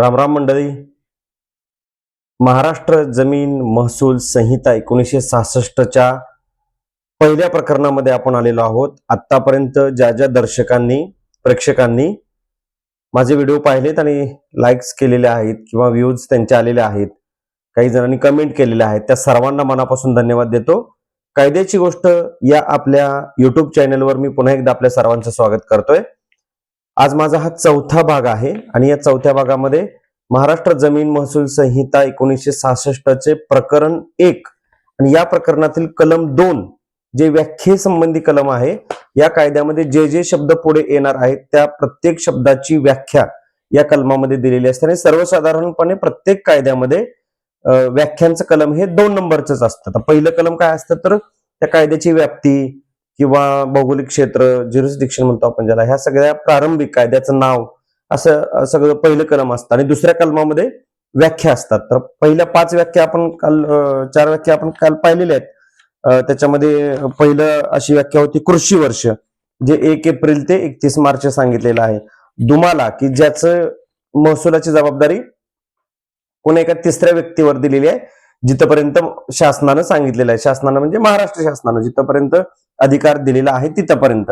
रामराम मंडळी. महाराष्ट्र जमीन महसूल संहिता एकोणीसशे सहासष्टच्या पहिल्या प्रकरणामध्ये आपण आलेलो आहोत. आतापर्यंत ज्या ज्या दर्शकांनी प्रेक्षकांनी माझे व्हिडिओ पाहिलेत आणि लाईक्स केलेले आहेत किंवा व्ह्यूज त्यांचे आलेले आहेत काही जणांनी कमेंट केलेले आहेत त्या सर्वांना मनापासून धन्यवाद देतो. कायद्याची गोष्ट या आपल्या युट्यूब चॅनलवर मी पुन्हा एकदा आपल्या सर्वांचं स्वागत करतोय. आज माझा हा चौथा भाग आहे आणि या चौथ्या भागामध्ये महाराष्ट्र जमीन महसूल संहिता एकोणीसशे सहासष्टचे प्रकरण एक आणि या प्रकरणातील कलम दोन जे व्याख्येसंबंधी कलम आहे या कायद्यामध्ये जे जे शब्द पुढे येणार आहेत त्या प्रत्येक शब्दाची व्याख्या या कलमामध्ये दिलेली असते आणि सर्वसाधारणपणे प्रत्येक कायद्यामध्ये व्याख्यांचं कलम हे दोन नंबरच असतं. पहिलं कलम काय असतं तर त्या कायद्याची व्याप्ती किंवा भौगोलिक क्षेत्र ज्युरिस्डिक्शन म्हणतो आपण ज्याला ह्या सगळ्या प्रारंभिक कायद्याचं नाव असं सगळं पहिलं कलम असतं. आणि दुसऱ्या कलमामध्ये व्याख्या असतात. तर पहिल्या पाच व्याख्या आपण काल चार व्याख्या आपण काल पाहिलेल्या आहेत. त्याच्यामध्ये पहिलं अशी व्याख्या होती कृषी वर्ष जे एक एप्रिल ते एकतीस मार्च सांगितलेलं आहे. दुमाला की ज्याचं महसुलाची जबाबदारी कोणा एका तिसऱ्या व्यक्तीवर दिलेली आहे जिथपर्यंत शासनानं सांगितलेलं आहे. शासनानं म्हणजे महाराष्ट्र शासनानं जिथपर्यंत अधिकार दिलेला आहे तिथपर्यंत.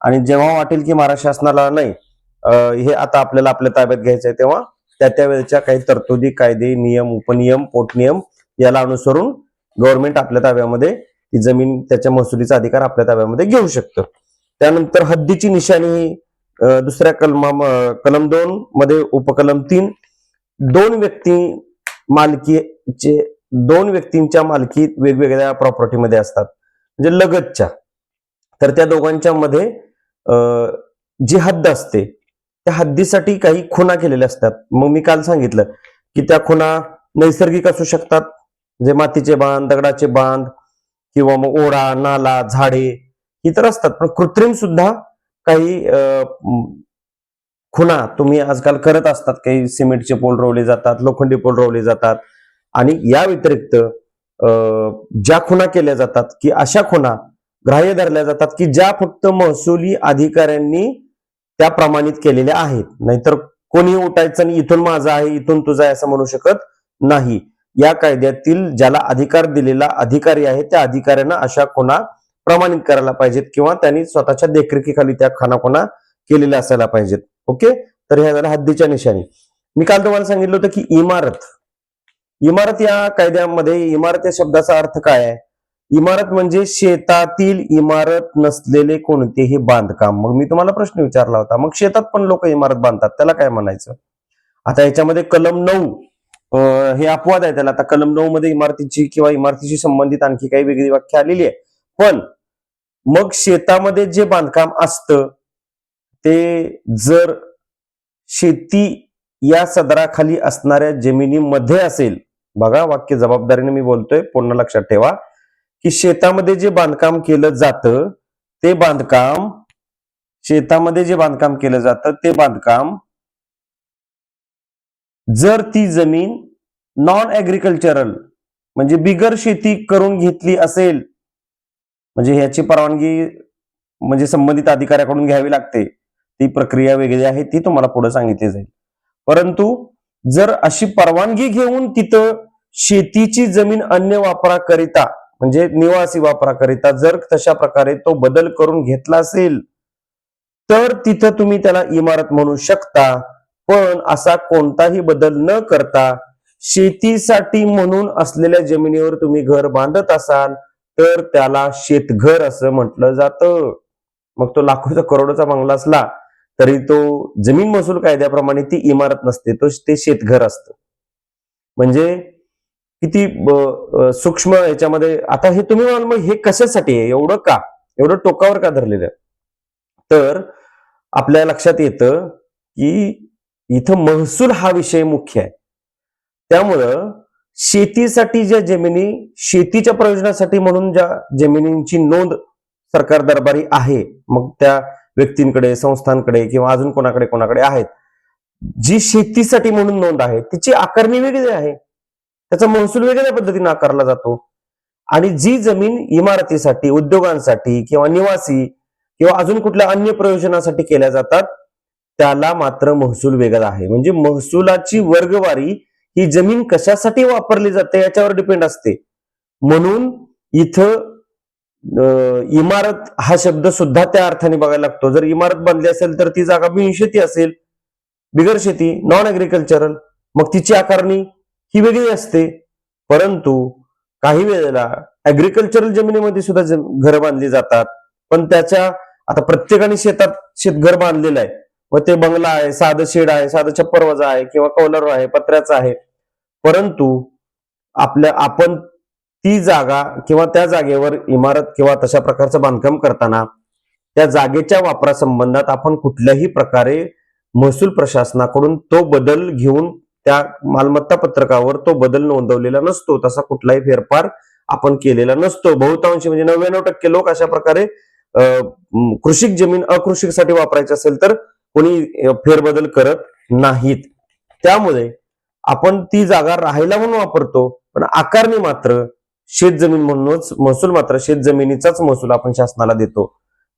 आणि जेव्हा वाटेल की महाराष्ट्र शासनाला नाही हे आता आपल्याला आपल्या ताब्यात घ्यायचं आहे तेव्हा त्या त्या वेळच्या काही तरतुदी कायदे नियम उपनियम पोटनियम याला अनुसरून गव्हर्नमेंट आपल्या ताब्यामध्ये ती जमीन त्याच्या महसुलीचा अधिकार आपल्या ताब्यामध्ये घेऊ शकतं. त्यानंतर हद्दीची निशाणी ही दुसऱ्या कलमा कलम दोन मध्ये उपकलम तीन दोन व्यक्ती मालकीचे दोन व्यक्तींच्या मालकीत वेगवेगळ्या प्रॉपर्टीमध्ये असतात. म्हणजे लगतच्या. तर त्या दोघांच्या मध्ये जी हद्द असते त्या हद्दीसाठी काही खुणा केलेल्या असतात. मग मी काल सांगितलं की त्या खुणा नैसर्गिक असू शकतात. जे मातीचे बांध दगडाचे बांध किंवा मग ओढा नाला झाडे ही तर असतात. पण कृत्रिम सुद्धा काही खुणा तुम्ही आजकाल करत असतात. काही सिमेंटचे पोल रोवले जातात लोखंडी पोल रोवले जातात. आणि या व्यतिरिक्त ज्या खुणा केल्या जातात की अशा खुणा ग्राह्य धरल्या जातात की ज्या फक्त महसुली अधिकाऱ्यांनी त्या प्रमाणित केलेल्या आहेत. नाहीतर कोणी उठायचं आणि इथून माझा आहे इथून तुझा आहे असं म्हणू शकत नाही. या कायद्यातील ज्याला अधिकार दिलेला अधिकारी आहे त्या अधिकाऱ्यांना अशा खुणा प्रमाणित करायला पाहिजेत किंवा त्यांनी स्वतःच्या देखरेखीखाली त्या खानाखुणा केलेल्या असायला पाहिजेत. ओके? तर ह्या झाल्या हद्दीच्या निशाणी. मी काल तुम्हाला सांगितलं होतं की इमारत. इमारत या कायद्यामध्ये इमारत या शब्दाचा अर्थ काय आहे? इमारत म्हणजे शेतातील इमारत नसलेले कोणतेही बांधकाम. मग मी तुम्हाला प्रश्न विचारला होता मग शेतात पण लोक इमारत बांधतात त्याला काय म्हणायचं? आता याच्यामध्ये कलम नऊ हे अपवाद आहे त्याला. आता कलम नऊ मध्ये इमारतीची किंवा इमारतीशी संबंधित आणखी काही वेगळी व्याख्या आलेली आहे. पण मग शेतामध्ये जे बांधकाम असतं ते जर शेती या सदराखाली असणाऱ्या जमिनीमध्ये असेल बघा वाक्य जबाबदारीने मी बोलतोय पूर्ण लक्षात ठेवा. की शेतामध्ये जे बांधकाम केलं जातं ते बांधकाम शेतामध्ये जे बांधकाम केलं जातं ते बांधकाम जर ती जमीन नॉन ऍग्रिकल्चरल म्हणजे बिगर शेती करून घेतली असेल म्हणजे ह्याची परवानगी म्हणजे संबंधित अधिकाऱ्याकडून घ्यावी लागते ती प्रक्रिया वेगळी आहे ती तुम्हाला पुढे सांगितली जाईल. परंतु जर अशी परवानगी घेऊन तिथं शेतीची जमीन अन्य वापराकरिता म्हणजे निवासी वापराकरिता जर तशा प्रकारे तो बदल करून घेतला असेल तर तिथं तुम्ही त्याला इमारत म्हणू शकता पण असा कोणताही बदल न करता शेतीसाठी म्हणून असलेल्या जमिनीवर तुम्ही घर बांधत असाल तर त्याला शेतघर असं म्हटलं जातं. मग तो लाखोचा करोडोचा बंगला असला तरी तो जमीन महसूल कायद्याप्रमाणे ती इमारत नसते तो ते शेतघर असतं. म्हणजे किती ब- सूक्ष्म याच्यामध्ये आता हे तुम्ही म्हणाल मग हे कशासाठी आहे? एवढं का? एवढं टोकावर का धरलेलं आहे? तर आपल्या लक्षात येतं की इथं महसूल हा विषय मुख्य आहे. त्यामुळं शेतीसाठी ज्या जमिनी शेतीच्या प्रयोजनासाठी म्हणून ज्या जमिनींची नोंद सरकार दरबारी आहे मग त्या व्यक्तींकडे संस्थांकडे किंवा अजून कोणाकडे कोणाकडे आहेत जी शेतीसाठी म्हणून नोंद आहे तिची आकारणी वेगळी आहे. त्याचा महसूल वेगळ्या पद्धतीने आकारला जातो. आणि जी जमीन इमारतीसाठी उद्योगांसाठी किंवा निवासी किंवा अजून कुठल्या अन्य प्रयोजनासाठी केल्या जातात त्याला मात्र महसूल वेगळा आहे. म्हणजे महसुलाची वर्गवारी ही जमीन कशासाठी वापरली जाते याच्यावर डिपेंड असते. म्हणून इथं इमारत हा शब्द सुद्धा त्या अर्थाने बघायला लागतो. जर इमारत बांधली असेल तर ती जागा बिनशेती असेल. बिगर शेती नॉन अग्रिकल्चरल मग तिची आकारणी ही वेगळी असते. परंतु काही वेळेला ऍग्रिकल्चरल जमिनीमध्ये सुद्धा घर बांधली जातात. पण त्याच्या आता प्रत्येकाने शेतात शेतघर बांधलेलं आहे. मग ते बंगला आहे साधं शेड आहे साधं छप्परवाजा आहे किंवा कौलर आहे पत्र्याचा आहे. परंतु आपल्या आपण ती जागा किंवा त्या जागेवर इमारत किंवा तशा प्रकारचं बांधकाम करताना त्या जागेच्या वापरासंबंधात आपण कुठल्याही प्रकारे महसूल प्रशासनाकडून तो बदल घेऊन त्या मालमत्ता पत्रकावर तो बदल नोंदवलेला नसतो तसा कुठलाही फेरफार आपण केलेला नसतो. बहुतांश म्हणजे नव्याण्णव टक्के लोक अशा प्रकारे अं, कृषिक जमीन अकृषिकसाठी वापरायची असेल तर कोणी फेरबदल करत नाहीत. त्यामुळे आपण ती जागा राहायला म्हणून वापरतो पण आकारणी मात्र शेत जमीन म्हणूनच महसूल मात्र शेत जमिनीचाच महसूल आपण शासनाला देतो.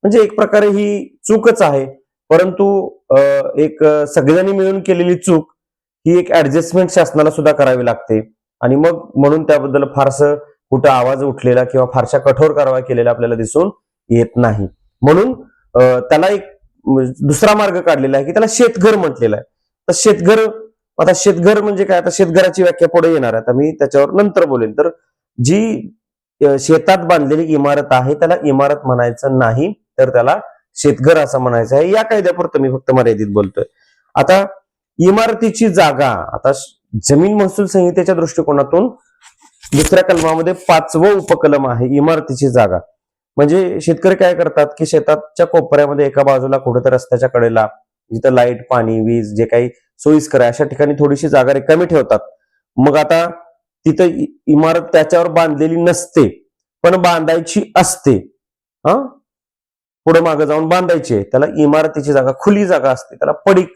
म्हणजे एक प्रकारे ही चूकच आहे. परंतु अं, एक सगळ्यांनी मिळून केलेली चूक ही एक ऍडजस्टमेंट शासनाला सुद्धा करावी लागते. आणि मग म्हणून त्याबद्दल फारसं कुठं आवाज उठलेला किंवा फारशा कठोर कारवाई केलेल्या आपल्याला दिसून येत नाही. म्हणून त्याला एक दुसरा मार्ग काढलेला आहे की त्याला शेतघर म्हटलेला आहे. तर शेतघर आता शेतघर म्हणजे काय? आता शेतघराची व्याख्या पुढे येणार आहे. आता मी त्याच्यावर नंतर बोलेन. तर जी शेतात बांधलेली इमारत आहे त्याला इमारत म्हणायचं नाही तर त्याला शेतघर असं म्हणायचं आहे. या कायद्यापुरतं मी फक्त मर्यादित बोलतोय. आता इमारतीची जागा. आता जमीन महसूल संहितेच्या दृष्टिकोनातून दुसऱ्या कलमामध्ये पाचवं उपकलम आहे इमारतीची जागा. म्हणजे शेतकरी काय करतात की शेताच्या कोपऱ्यामध्ये एका बाजूला कुठेतरी रस्त्याच्या कडेला जिथं लाइट पाणी वीज जे काही सोयीस्कर आहे अशा ठिकाणी थोडीशी जागा रिकामी ठेवतात. मग आता तिथं इमारत त्याच्यावर बांधलेली नसते पण बांधायची असते. हा? पुढे मागे जाऊन बांधायची आहे. त्याला इमारतीची जागा खुली जागा असते. त्याला पडीक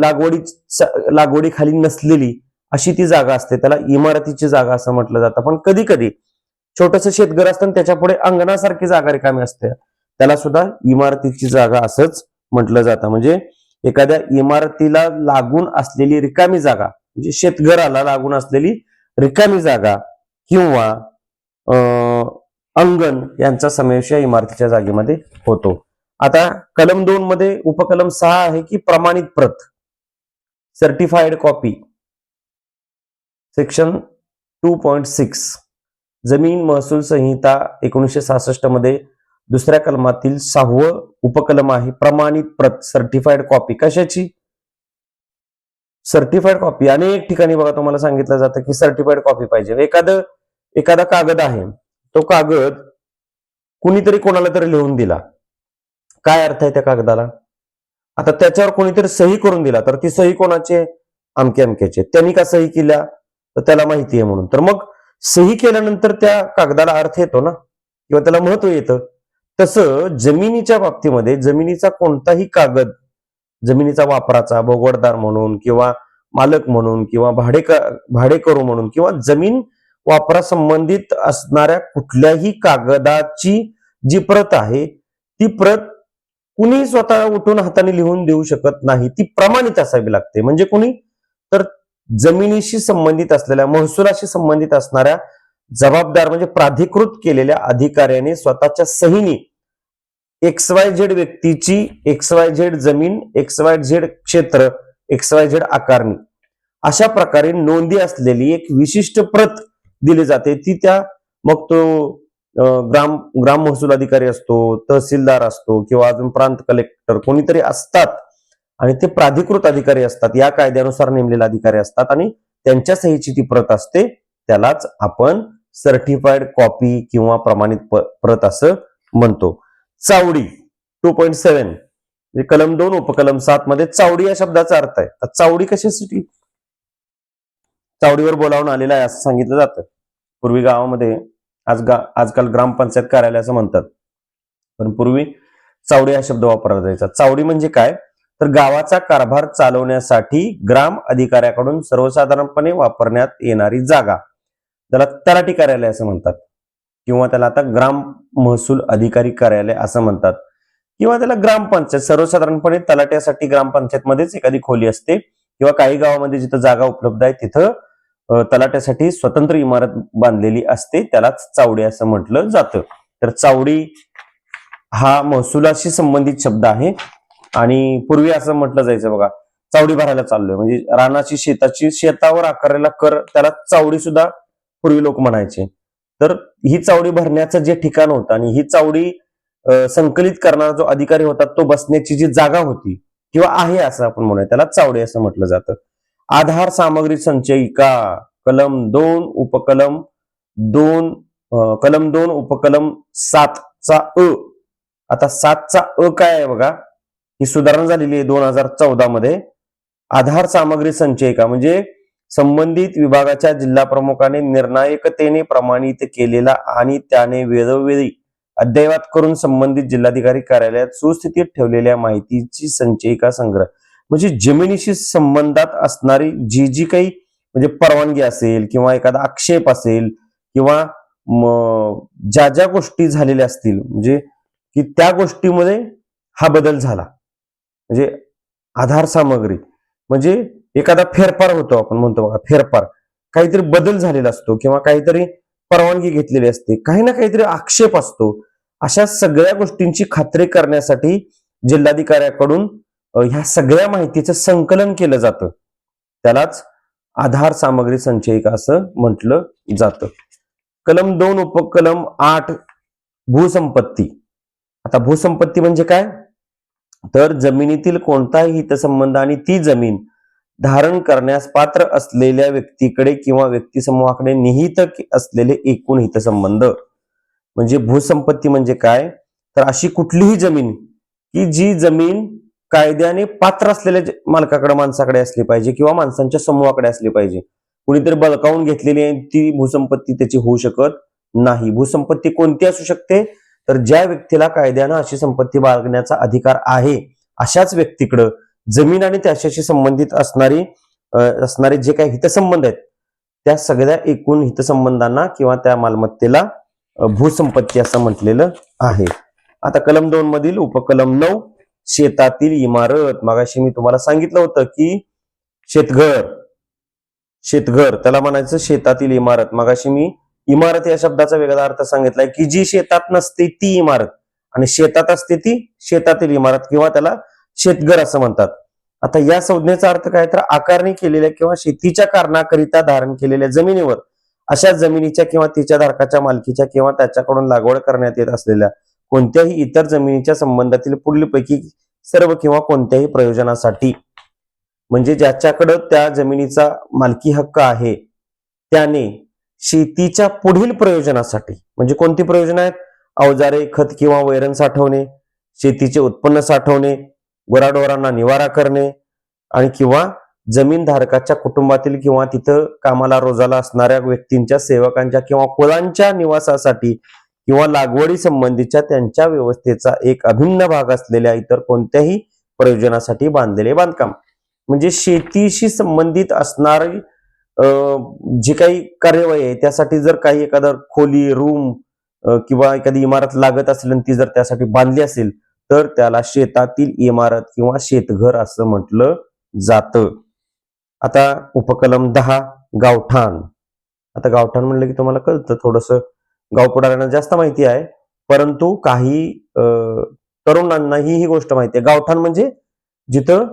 लागवडी लागवडीखाली नसलेली अशी ती जागा असते. त्याला इमारतीची जागा असं म्हटलं जातं. पण कधी कधी छोटस शेतघर असतं आणि त्याच्या पुढे अंगणासारखी जागा रिकामी असते. त्याला सुद्धा इमारतीची जागा असंच म्हटलं जातं. म्हणजे एखाद्या इमारतीला लागून असलेली रिकामी जागा म्हणजे शेतघराला लागून असलेली रिकामी जागा किंवा अं, अंगण यांचा समावेश या इमारतीच्या जागेमध्ये होतो. आता कलम दोन मध्ये उपकलम सहा आहे की प्रमाणित प्रत. Certified copy section two point six जमीन महसूल संहिता एकोणीसशे सहासष्टमध्ये दुसऱ्या कलमातील सहावं उपकलम आहे प्रमाणित प्रत सर्टिफाईड कॉपी कशाची? सर्टिफाईड कॉपी अनेक ठिकाणी बघा तुम्हाला सांगितलं जातं की सर्टिफाईड कॉपी पाहिजे. एखादं एखादा कागद आहे. तो कागद कुणीतरी कोणाला तरी लिहून दिला. काय अर्थ आहे त्या कागदाला? आता त्याच्यावर कोणीतरी सही करून दिला तर ती सही कोणाची आहे? अमके अमक्याची आहे. त्यांनी का सही केल्या? तर त्याला माहिती आहे म्हणून. तर मग सही केल्यानंतर त्या कागदाला अर्थ येतो ना? किंवा त्याला महत्त्व येतं? तसं जमिनीच्या बाबतीमध्ये जमिनीचा कोणताही कागद जमिनीचा वापराचा भोगवडदार म्हणून किंवा मालक म्हणून किंवा भाडे भाडेकरू म्हणून किंवा जमीन वापरासंबंधित असणाऱ्या कुठल्याही कागदाची जी प्रत आहे ती प्रत कुणी स्वतः उठून हाताने लिहून देऊ शकत नाही. ती प्रमाणित असावी लागते. म्हणजे कुणी? तर जमिनीशी संबंधित असलेल्या महसुलाशी संबंधित असणाऱ्या जबाबदार म्हणजे प्राधिकृत केलेल्या अधिकाऱ्याने स्वतःच्या सहीने एक्स वाय झेड व्यक्तीची एक्स वाय झेड जमीन एक्स वाय झेड क्षेत्र एक्स वाय झेड आकारणी अशा प्रकारे नोंदी असलेली एक विशिष्ट प्रत दिली जाते. ती त्या मग तो ग्राम ग्राम महसूल अधिकारी असतो तहसीलदार असतो किंवा अजून प्रांत कलेक्टर कोणीतरी असतात आणि ते प्राधिकृत अधिकारी असतात या कायद्यानुसार नेमलेले अधिकारी असतात आणि त्यांच्या सहीची ती प्रत असते त्यालाच आपण सर्टिफाईड कॉपी किंवा प्रमाणित प्रत असं म्हणतो. चावडी टू पॉईंट सेव्हन कलम दोन उपकलम सात मध्ये चावडी या शब्दाचा अर्थ आहे. तर चावडी कशासाठी? चावडीवर बोलावून आलेला आहे असं सांगितलं जातं. पूर्वी गावामध्ये आज गा आजकाल ग्रामपंचायत कार्यालय असं म्हणतात. पण पूर्वी चावडी हा शब्द वापरला जायचा. चावडी म्हणजे काय? तर गावाचा कारभार चालवण्यासाठी ग्राम अधिकाऱ्याकडून सर्वसाधारणपणे वापरण्यात येणारी जागा. त्याला तलाठी कार्यालय असं म्हणतात. किंवा त्याला आता ग्राम महसूल अधिकारी कार्यालय असं म्हणतात. किंवा त्याला ग्रामपंचायत सर्वसाधारणपणे तलाट्यासाठी ग्रामपंचायतमध्येच एखादी खोली असते. किंवा काही गावामध्ये जिथं जागा उपलब्ध आहे तिथं तलाट्यासाठी स्वतंत्र इमारत बांधलेली असते त्यालाच चावडी असं म्हटलं जातं. तर चावडी हा महसुलाशी संबंधित शब्द आहे. आणि पूर्वी असं म्हटलं जायचं बघा चावडी भरायला चाललोय. म्हणजे रानाची शेताची शेतावर आकारलेला कर त्याला चावडी सुद्धा पूर्वी लोक म्हणायचे. तर ही चावडी भरण्याचं जे ठिकाण होतं आणि ही चावडी संकलित करणारा जो अधिकारी होता तो बसण्याची जी जागा होती किंवा आहे असं आपण म्हणूया त्याला चावडी असं म्हटलं जातं. आधार सामग्री संचयिका कलम दोन उपकलम दोन कलम दोन उपकलम सातचा अ. आता सातचा अ काय आहे बघा? ही सुधारणा झालेली आहे दोन हजार चौदा मध्ये. आधार सामग्री संचयिका म्हणजे संबंधित विभागाच्या जिल्हा प्रमुखाने निर्णायकतेने प्रमाणित केलेला आणि त्याने वेळोवेळी अद्ययावत करून संबंधित जिल्हाधिकारी कार्यालयात सुस्थितीत ठेवलेल्या माहितीची संचयिका संग्रह. म्हणजे जमिनीशी संबंधात असणारी जी जी काही म्हणजे परवानगी असेल किंवा एखादा आक्षेप असेल किंवा ज्या ज्या गोष्टी झालेल्या असतील म्हणजे की त्या गोष्टीमध्ये हा बदल झाला. म्हणजे आधार सामग्री म्हणजे एखादा फेरफार होतो आपण म्हणतो बघा फेरफार. काहीतरी बदल झालेला असतो किंवा काहीतरी परवानगी घेतलेली असते काही ना काहीतरी आक्षेप असतो. अशा सगळ्या गोष्टींची खात्री करण्यासाठी जिल्हाधिकाऱ्याकडून ह्या सगळ्या माहितीचं संकलन केलं जातं. त्यालाच आधार सामग्री संचयिका असं म्हटलं जातं. कलम दोन उपकलम आठ भूसंपत्ती. आता भूसंपत्ती म्हणजे काय? तर जमिनीतील कोणताही हितसंबंध आणि ती जमीन धारण करण्यास पात्र असलेल्या व्यक्तीकडे किंवा व्यक्तिसमूहाकडे निहित असलेले एकूण हितसंबंध. म्हणजे भूसंपत्ती म्हणजे काय? तर अशी कुठलीही जमीन की जी जमीन कायद्याने पात्र असलेल्या मालकाकडे माणसाकडे असली पाहिजे किंवा माणसांच्या समूहाकडे असली पाहिजे. कुणीतरी बळकावून घेतलेली आहे ती भूसंपत्ती त्याची होऊ शकत नाही. भूसंपत्ती कोणती असू शकते? तर ज्या व्यक्तीला कायद्यानं अशी संपत्ती बाळगण्याचा अधिकार आहे अशाच व्यक्तीकडं जमीन आणि त्याच्याशी संबंधित असणारी असणारे जे काही हितसंबंध आहेत त्या सगळ्या एकूण हितसंबंधांना किंवा त्या मालमत्तेला भूसंपत्ती असं म्हटलेलं आहे. आता कलम दोन मधील उपकलम नऊ शेतातील इमारत. मागाशी मी तुम्हाला सांगितलं होतं की शेतघर. शेतघर. त्याला म्हणायचं शेतातील इमारत. मागाशी मी इमारत या शब्दाचा वेगळा अर्थ सांगितलाय की जी शेतात नसते ती इमारत. आणि शेतात असते ती शेतातील इमारत किंवा त्याला शेतघर असं म्हणतात. आता या संज्ञेचा अर्थ काय? तर आकारणी केलेल्या किंवा शेतीच्या कारणाकरिता धारण केलेल्या जमिनीवर. अशा जमिनीच्या किंवा तिच्या धारकाच्या मालकीच्या किंवा त्याच्याकडून लागवड करण्यात येत असलेल्या कोणत्याही इतर जमिनीच्या संबंधातील पुढीलपैकी सर्व किंवा कोणत्याही प्रयोजनासाठी. म्हणजे ज्याच्याकडं त्या जमिनीचा मालकी हक्क आहे त्याने शेतीच्या पुढील प्रयोजनासाठी म्हणजे कोणती प्रयोजन आहेत? अवजारे खत किंवा वैरण साठवणे शेतीचे उत्पन्न साठवणे गुराढोरांना निवारा करणे आणि किंवा जमीन धारकाच्या कुटुंबातील किंवा तिथं कामाला रोजाला असणाऱ्या व्यक्तींच्या सेवकांच्या किंवा कुळांच्या निवासासाठी किंवा लागवडी संबंधीच्या त्यांच्या व्यवस्थेचा एक अभिन्न भाग असलेल्या इतर कोणत्याही प्रयोजनासाठी बांधलेले बांधकाम. म्हणजे शेतीशी संबंधित असणारी जी काही कार्यवाही आहे त्यासाठी जर काही एखादा खोली रूम किंवा एखादी इमारत लागत असेल आणि ती जर त्यासाठी बांधली असेल तर त्याला शेतातील इमारत किंवा शेतघर असं म्हटलं जातं. आता उपकलम दहा गावठाण. आता गावठाण म्हणलं की तुम्हाला कळतं थोडस. गाव पुढाऱ्यांना जास्त माहिती आहे परंतु काही अं, तरुणांनाही ही गोष्ट माहिती आहे. गावठाण म्हणजे जिथं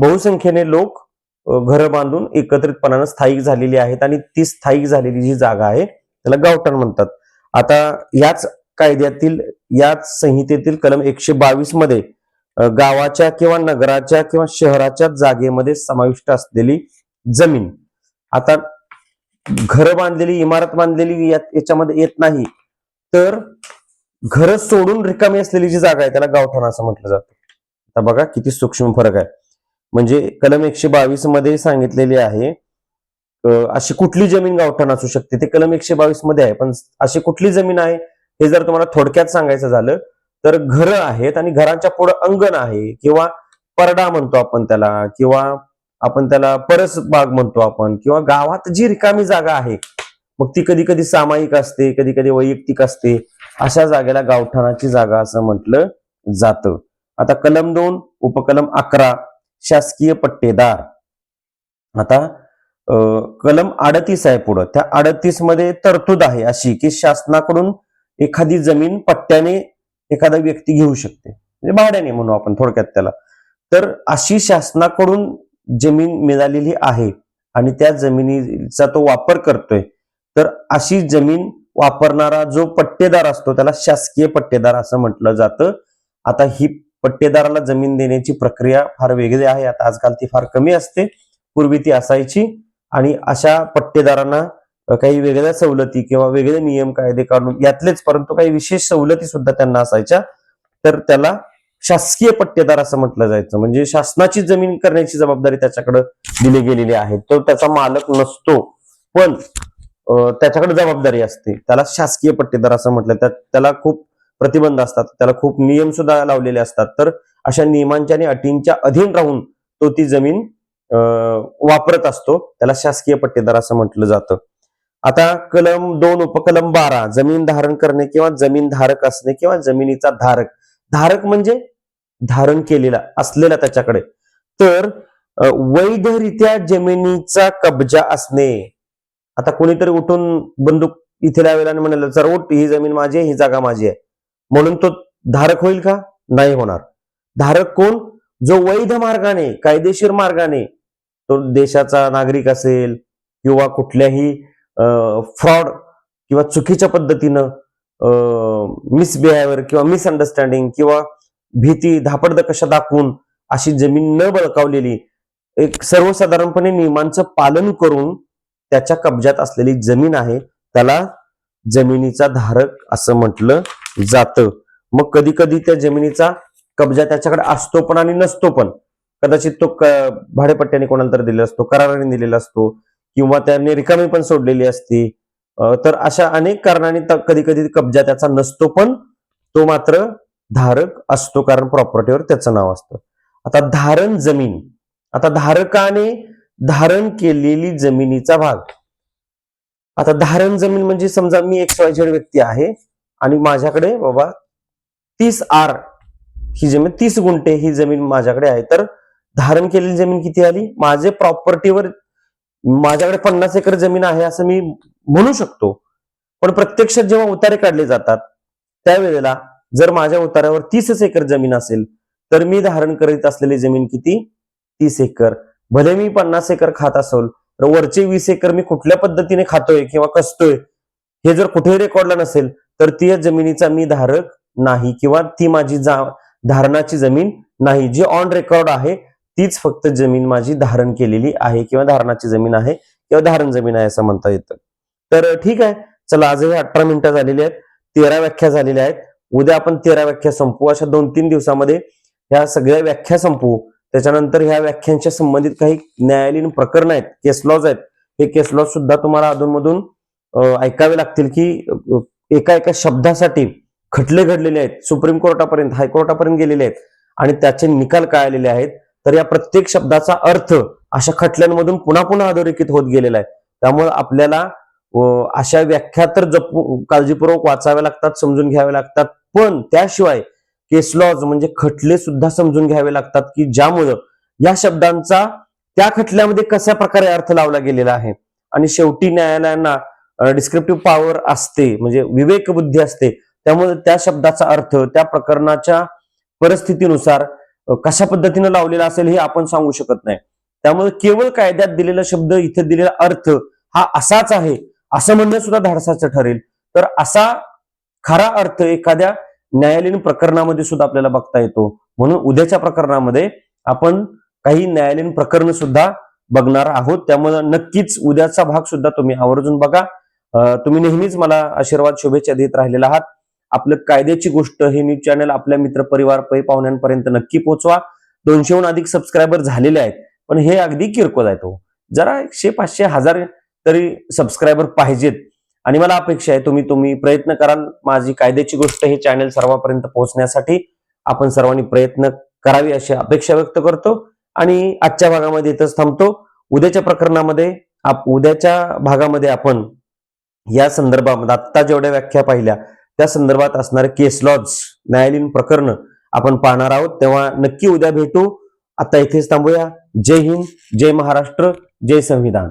बहुसंख्येने लोक घरं बांधून एकत्रितपणानं स्थायिक झालेली आहेत आणि ती स्थायिक झालेली जी जागा आहे त्याला गावठाण म्हणतात. आता याच कायद्यातील याच संहितेतील कलम एकशे बावीसमध्ये गावाच्या किंवा नगराच्या किंवा शहराच्या जागेमध्ये समाविष्ट असलेली जमीन. आता घर बांधलेली इमारत बांधलेली याच्यामध्ये येत नाही. तर घर सोडून रिकामी असलेली जी जागा आहे त्याला गावठाण असं म्हटलं जातं. आता बघा किती सूक्ष्म फरक आहे. म्हणजे कलम एकशे बावीसमध्ये सांगितलेली आहे अशी कुठली जमीन गावठाण असू शकते? ते कलम एकशे बावीसमध्ये आहे पण अशी कुठली जमीन आहे? हे जर तुम्हाला थोडक्यात सांगायचं झालं तर घरं आहेत आणि घरांच्या पुढे अंगण आहे किंवा परडा म्हणतो आपण त्याला किंवा आपण त्याला परस बाग म्हणतो आपण किंवा गावात जी रिकामी जागा आहे मग ती कधी कधी सामायिक असते कधी कधी वैयक्तिक असते अशा जागेला गावठाणाची जागा असं म्हटलं जातं. आता कलम दोन उपकलम अकरा शासकीय पट्टेदार. आता कलम अडतीस आहे पुढं. त्या अडतीसमध्ये तरतूद आहे अशी की शासनाकडून एखादी जमीन पट्ट्याने एखादा व्यक्ती घेऊ शकते. म्हणजे भाड्याने म्हणू आपण थोडक्यात त्याला. तर अशी शासनाकडून जमीन मिळालेली आहे आणि त्या जमिनीचा तो वापर करतोय तर अशी जमीन वापरणारा जो पट्टेदार असतो त्याला शासकीय पट्टेदार असं म्हटलं जातं. आता ही पट्टेदाराला जमीन देण्याची प्रक्रिया फार वेगळी आहे. आता आजकाल ती फार कमी असते. पूर्वी ती असायची. आणि अशा पट्टेदारांना काही वेगळ्या सवलती किंवा वेगळे नियम कायदे काढून यातलेच परंतु काही विशेष सवलती सुद्धा त्यांना असायच्या. तर त्याला शासकीय पट्टेदार असं म्हटलं जायचं. म्हणजे शासनाची जमीन करण्याची जबाबदारी त्याच्याकडे दिली गेलेली आहे. तो त्याचा मालक नसतो पण त्याच्याकडे जबाबदारी असते. त्याला शासकीय पट्टेदार असं म्हटलं त्या त्याला खूप प्रतिबंध असतात. त्याला खूप नियम सुद्धा लावलेले असतात. तर अशा नियमांच्या आणि अटींच्या अधीन राहून तो ती जमीन वापरत असतो. त्याला शासकीय पट्टेदार असं म्हटलं जातं. आता कलम दोन उपकलम बारा जमीन धारण करणे किंवा जमीन धारक असणे किंवा जमिनीचा धारक. धारक म्हणजे धारण केलेला असलेला त्याच्याकडे. तर वैधरित्या जमिनीचा कब्जा असणे. आता कोणीतरी उठून बंदूक इथे लावेल आणि म्हणाल सर उठ ही जमीन माझी आहे ही जागा माझी आहे. म्हणून तो धारक होईल का? नाही होणार. धारक कोण? जो वैध मार्गाने कायदेशीर मार्गाने तो देशाचा नागरिक असेल किंवा कुठल्याही फ्रॉड किंवा चुकीच्या पद्धतीनं मिसबिहेवियर किंवा मिसअंडरस्टँडिंग किंवा भीती धापडद कशा दाखवून अशी जमीन न बळकावलेली एक सर्वसाधारणपणे नियमांचं पालन करून त्याच्या कब्जात असलेली जमीन आहे त्याला जमिनीचा धारक असं म्हटलं जातं. मग कधी कधी त्या जमिनीचा कब्जा त्याच्याकडे असतो पण आणि नसतो पण. कदाचित तो क- भाडेपट्ट्याने कोणाला तरी दिलेला असतो कराराने दिलेला असतो किंवा त्याने रिकामी पण सोडलेली असते. तर अशा अनेक कारणांनी कधी कधी कब्जा त्याचा नसतो पण तो मात्र धारक असतो कारण प्रॉपर्टीवर त्याचं नाव असतं. आता धारण जमीन आता धारकाने धारण केलेली जमिनीचा भाग. आता धारण जमीन म्हणजे समजा मी एक स्वयंझेड व्यक्ती आहे आणि माझ्याकडे बाबा तीस आर ही जमीन तीस गुंठे ही जमीन माझ्याकडे आहे. तर धारण केलेली जमीन किती आली? माझे प्रॉपर्टीवर माझ्याकडे पन्नास एकर जमीन आहे असं मी म्हणू शकतो. पण प्रत्यक्षात जेव्हा उतारे काढले जातात त्यावेळेला जर माझ्या उतारावर तीसच एकर जमीन असेल तर मी धारण करीत असलेली जमीन किती? तीस एकर. भले मी पन्नास एकर खात असेल तर वरचे वीस एकर मी कुठल्या पद्धतीने खातोय किंवा कसतोय हे जर कुठेही रेकॉर्डला नसेल तर ती जमिनीचा मी धारक नाही किंवा ती माझी जा धारणाची जमीन नाही. जी ऑन रेकॉर्ड आहे तीच फक्त जमीन माझी धारण केलेली आहे किंवा धारणाची जमीन आहे किंवा धारण जमीन आहे असं म्हणता येतं. तर ठीक आहे. चला आजही अठरा मिनिटं झालेली आहेत. तेरा व्याख्या झालेल्या आहेत. उद्या आपण तेरा व्याख्या संपवू. अशा दोन तीन दिवसामध्ये ह्या सगळ्या व्याख्या संपवू. त्याच्यानंतर ह्या व्याख्यांच्या संबंधित काही न्यायालयीन प्रकरण आहेत केस लॉज आहेत. हे केस लॉज सुद्धा तुम्हाला अधूनमधून ऐकावे लागतील की एका एका शब्दासाठी खटले घडलेले आहेत. सुप्रीम कोर्टापर्यंत हायकोर्टापर्यंत गेलेले आहेत आणि त्याचे निकाल काय आलेले आहेत. तर या प्रत्येक शब्दाचा अर्थ अशा खटल्यांमधून पुन्हा पुन्हा अधोरेखित होत गेलेला आहे. त्यामुळे आपल्याला अशा व्याख्या तर जपू काळजीपूर्वक वाचाव्या लागतात समजून घ्याव्या लागतात. पण त्याशिवाय केस लॉज म्हणजे खटले सुद्धा समजून घ्यावे लागतात की ज्यामुळं या शब्दांचा त्या खटल्यामध्ये कशा प्रकारे अर्थ लावला गेलेला आहे. आणि शेवटी न्यायालयांना डिस्क्रिप्टिव्ह पॉवर असते म्हणजे विवेक बुद्धी असते त्यामुळे त्या शब्दाचा अर्थ त्या प्रकरणाच्या परिस्थितीनुसार कशा पद्धतीनं लावलेला असेल हे आपण सांगू शकत नाही. त्यामुळे केवळ कायद्यात दिलेला शब्द इथे दिलेला अर्थ हा असाच आहे. असं म्हणणं सुद्धा धाडसाचं ठरेल. तर असा खरा अर्थ एखाद्या न्यायालयीन प्रकरणामध्ये सुद्धा आपल्याला बघता येतो. म्हणून उद्याच्या प्रकरणामध्ये आपण काही न्यायालयीन प्रकरण सुद्धा बघणार आहोत. त्यामुळे नक्कीच उद्याचा भाग सुद्धा तुम्ही आवर्जून बघा. तुम्ही नेहमीच मला आशीर्वाद शुभेच्छा देत राहिलेला आहात. आपलं कायद्याची गोष्ट हे न्यूज चॅनल आपल्या मित्र परिवार पै पाहुण्यांपर्यंत नक्की पोहोचवा. दोनशेहून अधिक सबस्क्रायबर झालेले आहेत. पण हे अगदी किरकोळ आहे तो हो. जरा एकशे पाचशे हजार तरी सबस्क्रायबर पाहिजेत. आणि मला अपेक्षा आहे तुम्ही तुम्ही प्रयत्न कराल माझी कायद्याची गोष्ट हे चॅनल सर्वांपर्यंत पोहोचण्यासाठी. आपण सर्वांनी प्रयत्न करावी अशी अपेक्षा व्यक्त करतो. आणि आजच्या भागामध्ये इथंच थांबतो. उद्याच्या प्रकरणामध्ये उद्याच्या भागामध्ये आपण या संदर्भामध्ये आत्ता जेवढ्या व्याख्या पाहिल्या त्या संदर्भात असणारे केस लॉज न्यायालयीन प्रकरण आपण पाहणार आहोत. तेव्हा नक्की उद्या भेटू. आता इथेच थांबूया. जय हिंद जय महाराष्ट्र जय संविधान.